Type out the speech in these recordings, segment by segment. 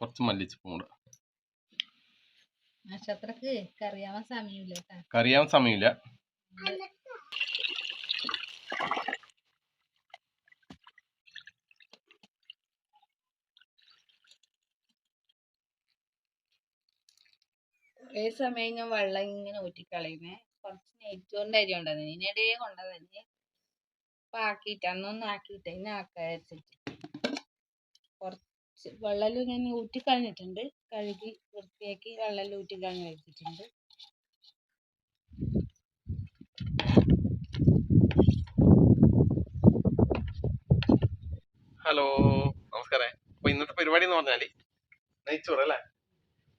കുറച്ച് മല്ലിച്ചപ്പും കൂടെ. നക്ഷത്രക്ക് കറിയാവാൻ സമയമില്ല സമയമില്ല. കുറേ സമയം ഞാൻ വെള്ളം ഇങ്ങനെ ഊറ്റിക്കളയുന്നേ. കുറച്ച് നെയ്ച്ചോറിന്റെ അരി ഉണ്ടായിരുന്നു ഇതിനിടെ കൊണ്ടതല്ലേ അപ്പൊ ആക്കിയിട്ട്. അന്നൊന്നും ആക്കിയിട്ട് ഇനി ആക്കാച്ചിട്ട് കുറച്ച് വെള്ളം ഊറ്റി കളഞ്ഞിട്ടുണ്ട്. കഴുകി വൃത്തിയാക്കി വെള്ളം ഊറ്റിക്കളഞ്ഞ് വെച്ചിട്ടുണ്ട് ഹലോ നമസ്കാരം. അപ്പൊ ഇന്നത്തെ പരിപാടി എന്ന് പറഞ്ഞാൽ നെയ്ച്ചോറ് അല്ലേ?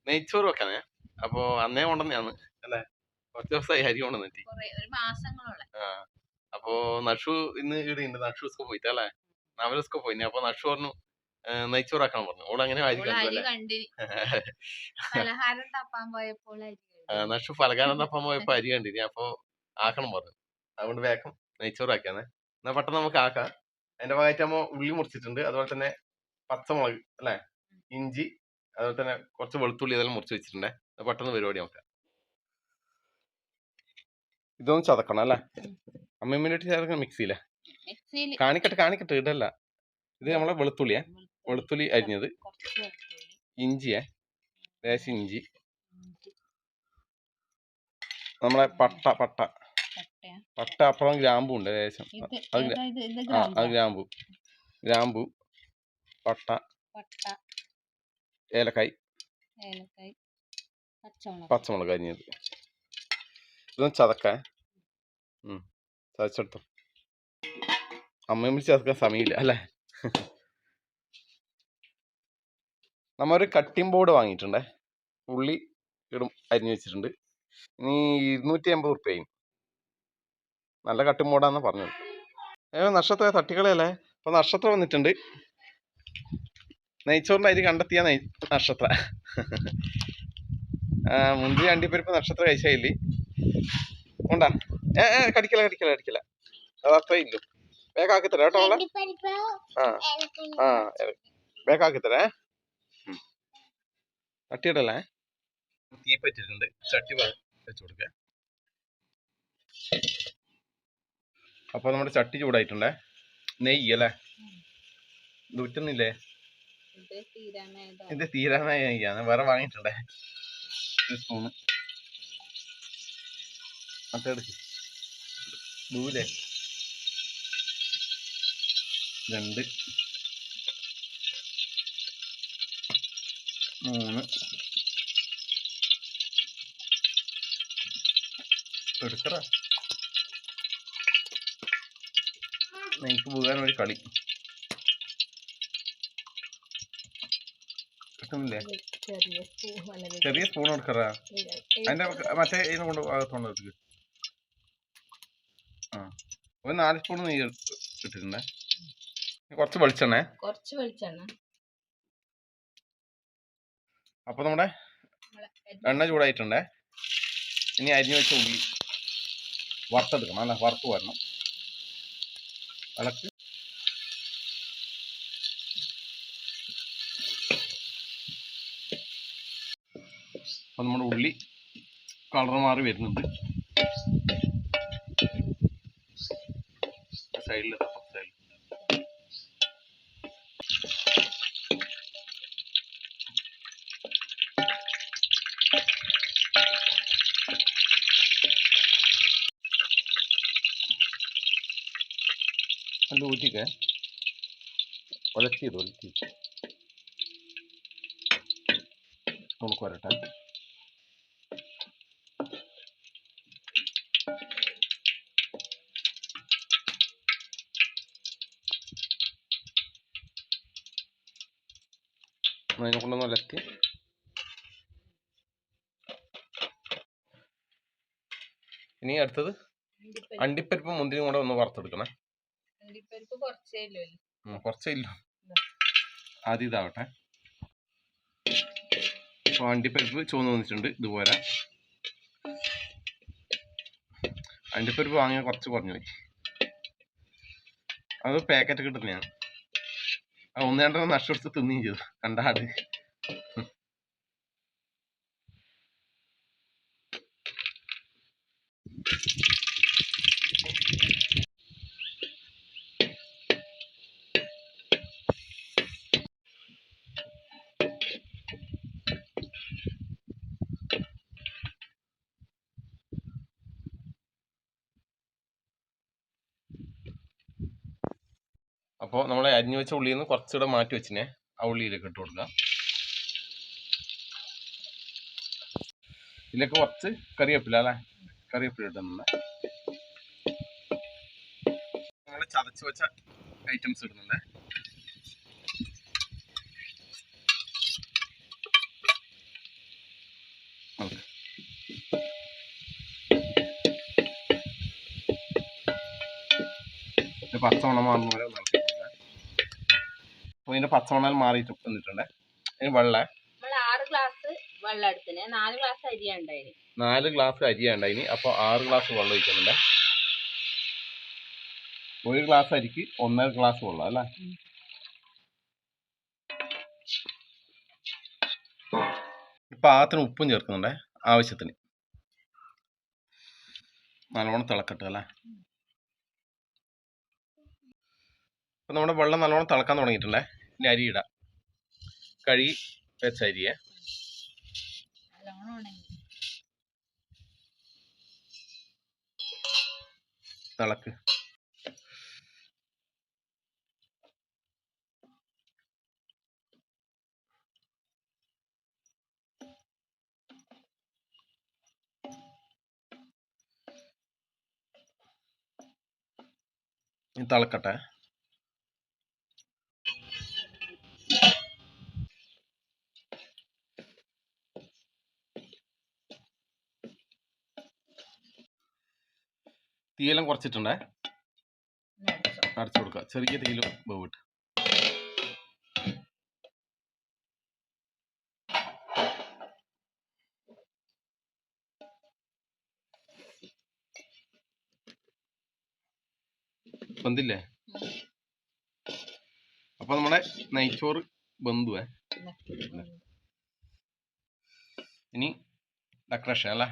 നെയ്ച്ചോറ് വെക്കാനേ അപ്പൊ അന്നേ കൊണ്ടുവന്നെയാണ് അല്ലേ? കുറച്ച് ദിവസമായി അരി കൊണ്ടുവന്നിട്ട് ആ അപ്പോ നഷു ഇന്ന് ഇവിടെ ഉണ്ട്. നഷു സ്കൂൾ പോയിട്ട് അല്ലേ? നവലസ്കോ പോയിന്. പോയി അപ്പൊ നഷു പറഞ്ഞു ഏ, നെയ്ച്ചോറ് ആക്കാൻ പറഞ്ഞു ഓൾ അങ്ങനെ നഷു പലഹാരം തപ്പാൻ പോയപ്പോ അരി കണ്ടിരി അപ്പൊ ആക്കണം പറഞ്ഞു. അതുകൊണ്ട് വേഗം നെയ്ച്ചോറ് ആക്കിയാന്നെ എന്നാ പെട്ടെന്ന് നമുക്ക് ആക്കാം. അതിന്റെ ഭാഗമായിട്ടാകുമ്പോ ഉള്ളി മുറിച്ചിട്ടുണ്ട്. അതുപോലെ തന്നെ പച്ചമുളക് അല്ലെ? ഇഞ്ചി. അതുപോലെ തന്നെ കുറച്ച് വെളുത്തുള്ളി അതെല്ലാം മുറിച്ച് വെച്ചിട്ടുണ്ട്. പെട്ടെന്ന് പരിപാടി നോക്കാം. ഇതൊന്നും ചതക്കണം അല്ലേ? അമ്മമ്മേന്റെ മിക്സിയില്ലേ ചേർക്കണം മിക്സിയിലെ കാണിക്കട്ടെ കാണിക്കട്ടെ. ഇടല്ല. ഇത് നമ്മളെ വെളുത്തുള്ളിയെ. വെളുത്തുള്ളി അരിഞ്ഞത്. ഇഞ്ചിയെ. ലേശം ഇഞ്ചി. നമ്മളെ പട്ട പട്ട. പട്ട അപ്പുറം ഗ്രാമ്പു ഉണ്ട് ലേശം ആ അത് ഗ്രാമ്പോ. ഗ്രാമ്പു പട്ട ഏലക്കായ്. പച്ചമുളക്. അരിഞ്ഞത്. ഇതൊന്ന് ചതക്കാൻ. ചതച്ചെടുത്തു. അമ്മയും വിളിച്ച് ചതക്കാൻ സമയമില്ല അല്ലേ? നമ്മ ഒരു കട്ടിംഗ് ബോർഡ് വാങ്ങിയിട്ടുണ്ടേ. ഉള്ളി ഇടും അരിഞ്ഞു വെച്ചിട്ടുണ്ട്. ഇനി ഇരുന്നൂറ്റി അമ്പത് റുപ്യയും നല്ല കട്ടിംഗ് ബോർഡാന്ന് പറഞ്ഞത്. ഏ നക്ഷത്ര തട്ടിക്കളയല്ലേ? അപ്പൊ നക്ഷത്രം വന്നിട്ടുണ്ട്. നെയ്ച്ചോറിന്റെ അരി കണ്ടെത്തിയ നെയ് നക്ഷത്ര. മുന്തിരി അണ്ടിപ്പരിപ്പ് നക്ഷത്ര കഴിച്ചില്ലേ ഉണ്ടാ ഏ ഏ കടിക്കല കടിക്കല കടിക്കല. അത് അത്രേ ഇല്ലു. വേഗം ആക്കിത്തരാം തരാം കേട്ടോ ആ ആ വേഗം ആക്കി തരേ തട്ടിയിടല്ലേ? തീ പറ്റിയിട്ടുണ്ട്. ചട്ടി വെച്ച് കൊടുക്ക. അപ്പൊ നമ്മുടെ ചട്ടി ചൂടായിട്ടുണ്ടേ. നെയ്യ് അല്ലേ? ഇത് ഊറ്റുന്നില്ലേ? ഇത് തീരാനായ നെയ്യാണ് വേറെ വാങ്ങിയിട്ടുണ്ടേ. ഒരു സ്പൂണ്. മറ്റെടുക്ക് ദൂരെ രണ്ട്. മൂന്ന്. എടുക്കറ നെയ്ക്ക് പോകാൻ ഒരു കളി. കിട്ടുന്നില്ലേ? ചെറിയ സ്പൂൺ എടുക്കറ അതിന്റെ മറ്റേ ഇതിന് കൊണ്ട് അകത്തോണ്ട് എടുക്ക്. ആ. ഒരു നാല് സ്പൂൺ നെയ്യ് കിട്ടിട്ടുണ്ടേ കുറച്ച് വെളിച്ചെണ്ണേ. കുറച്ച് വെളിച്ചെണ്ണ. അപ്പൊ നമ്മുടെ എണ്ണ ചൂടായിട്ടുണ്ടേ. ഇനി അരിഞ്ഞു വെച്ച ഉള്ളി വറുത്തെടുക്കണം അല്ല? വറുത്ത് വരണം. ഇളക്ക്. അപ്പൊ നമ്മുടെ ഉള്ളി കളർ മാറി വരുന്നുണ്ട്. സൈഡിൽ നല്ല ഊറ്റിക്കേ ഒലത്തിയത് ഒലത്തി നമുക്ക് വരട്ടെ. അതിനെ കൊണ്ടൊന്ന് ഒലത്തി. ഇനി അടുത്തത് അണ്ടിപ്പരിപ്പ്. മുന്തിരി കൂടെ ഒന്ന് വറുത്തെടുക്കണേ. കുറച്ചേ ഇല്ല ആദ്യം ഇതാവട്ടെ. അണ്ടിപ്പരിപ്പ് ചുവന്ന് വന്നിട്ടുണ്ട് ഇതുപോലെ. അണ്ടിപ്പരിപ്പ് വാങ്ങിയ കുറച്ച് കുറഞ്ഞു പോയി. അത് പാക്കറ്റ് കിട്ടുന്നതാണ് അത് ഒന്ന് രണ്ടെണ്ണം നഷ്ടപ്പെടുത്ത് തിന്നുകയും ചെയ്തു. കണ്ടാട് അപ്പോൾ നമ്മൾ അരിഞ്ഞു വെച്ച ഉള്ളിയിൽ നിന്ന് കുറച്ചുകൂടെ മാറ്റി വെച്ചിനെ. ആ ഉള്ളിയിലേക്ക് ഇട്ട് കൊടുക്കുക ഇതിലേക്ക് കുറച്ച് കറിവേപ്പില അല്ലേ? കറിവേപ്പില ഇടുന്നുണ്ട് നമ്മൾ ചതച്ച് വെച്ച ഐറ്റംസ് ഇടുന്നുണ്ട് പച്ചമണം മാറുന്ന കൊടുക്കുക അപ്പോൾ ഇതിന്റെ പച്ചമണൽ മാറിയിട്ട് വന്നിട്ടുണ്ട്. ഇനി വെള്ളം. നാല് ഗ്ലാസ് ഉണ്ടായിന്. അരിയാണ് ഇനി അപ്പോൾ ആറ് ഗ്ലാസ് വെള്ളം ഒഴിക്കുന്നുണ്ട്. ഒരു ഗ്ലാസ് അരിക്ക് ഒന്നര ഗ്ലാസ് വെള്ളം അല്ലേ. പാകത്തിന് ഉപ്പും ചേർക്കുന്നുണ്ട് ആവശ്യത്തിന്. നല്ലോണം തിളക്കട്ടെ അല്ലേ? ഇപ്പം നമ്മുടെ വെള്ളം നല്ലോണം തിളക്കാൻ തുടങ്ങിയിട്ടുണ്ടേ. ഇനി അരി ഇടാം കഴുകി വെച്ച അരിയെ. തിളക്ക്. തിളക്കട്ടെ. തീയെല്ലാം കുറച്ചിട്ടുണ്ടേ? അടച്ചോ. കൊടുക്കുക ചെറിയ തീയിൽ വേവിട്ട്. ബന്ധില്ലേ അപ്പൊ നമ്മുടെ നെയ്ച്ചോറ് ബന്ധുവേ ഇനി ഡെക്കറേഷൻ അല്ലേ?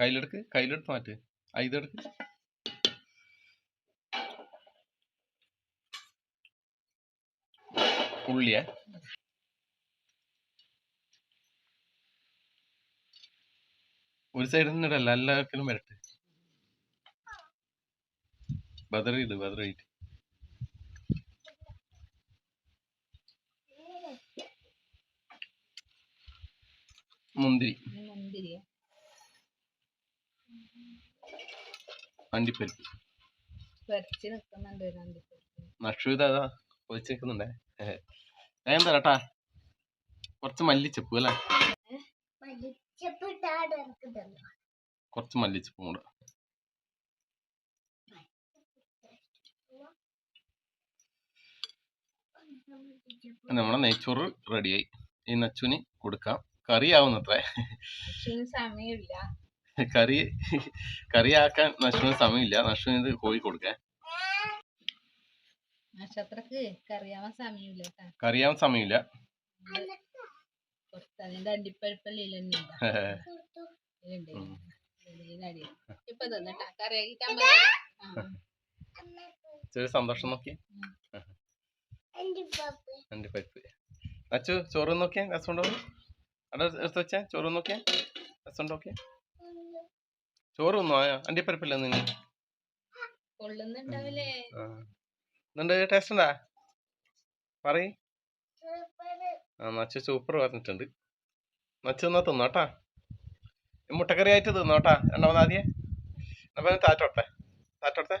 കയ്യിലെടുക്ക്. കയ്യിലെടുത്ത് മാറ്റ്. ആ ഇതെടുക്ക് ഉള്ളിയെ ഒരു സൈഡിൽ നിന്ന് ഇടല്ല എല്ലാവർക്കും വരട്ടെ. ബദറി ബദറിയിട്ട് മുന്തിരി ഇനി മുന്തിരിയോ അണ്ടിപ്പരിപ്പ് നക്ഷുത അതാ ഒഴിച്ച് നിൽക്കുന്നുണ്ടേ വേഗം തരട്ടാ കുറച്ച് മല്ലിച്ചപ്പ് അല്ലേ? കുറച്ച് മല്ലിച്ചപ്പും കൂടെ. നമ്മുടെ നെയ്ച്ചോറ് റെഡിയായി. ഈ നച്ചുവിന് കൊടുക്കാം. കറിയാവുന്നത്രേ. സമയമില്ല. കറി കറിയാക്കാൻ നശുവിന് സമയമില്ല. നശുവിന് ഇത് കോഴി കൊടുക്കാൻ നക്ഷത്രക്ക് കറിയാവാൻ സമയമില്ല കറിയാവാൻ സമയമില്ല. അതിന്റെ അണ്ടിപ്പരിപ്പല്ലേ ചെറിയ സന്തോഷം നോക്കി. അണ്ടിപ്പരിപ്പ്. അച്ചു ചോറ് നോക്കിയാ? രസമുണ്ടോ? അവിടെ എടുത്ത് വെച്ചാ? ചോറ് നോക്കിയാ? രസമുണ്ടോ എന്നുണ്ട് ടേസ്റ്റ് ഉണ്ടാ പറയ്. ആ നച്ചു സൂപ്പർ പറഞ്ഞിട്ടുണ്ട് നച്ചു എന്നാ തിന്നോട്ടാ മുട്ടക്കറി ആയിട്ട് തിന്നോട്ടാ രണ്ടാമത് ആദ്യം. അപ്പൊ താറ്റോട്ടെ താറ്റോട്ടെ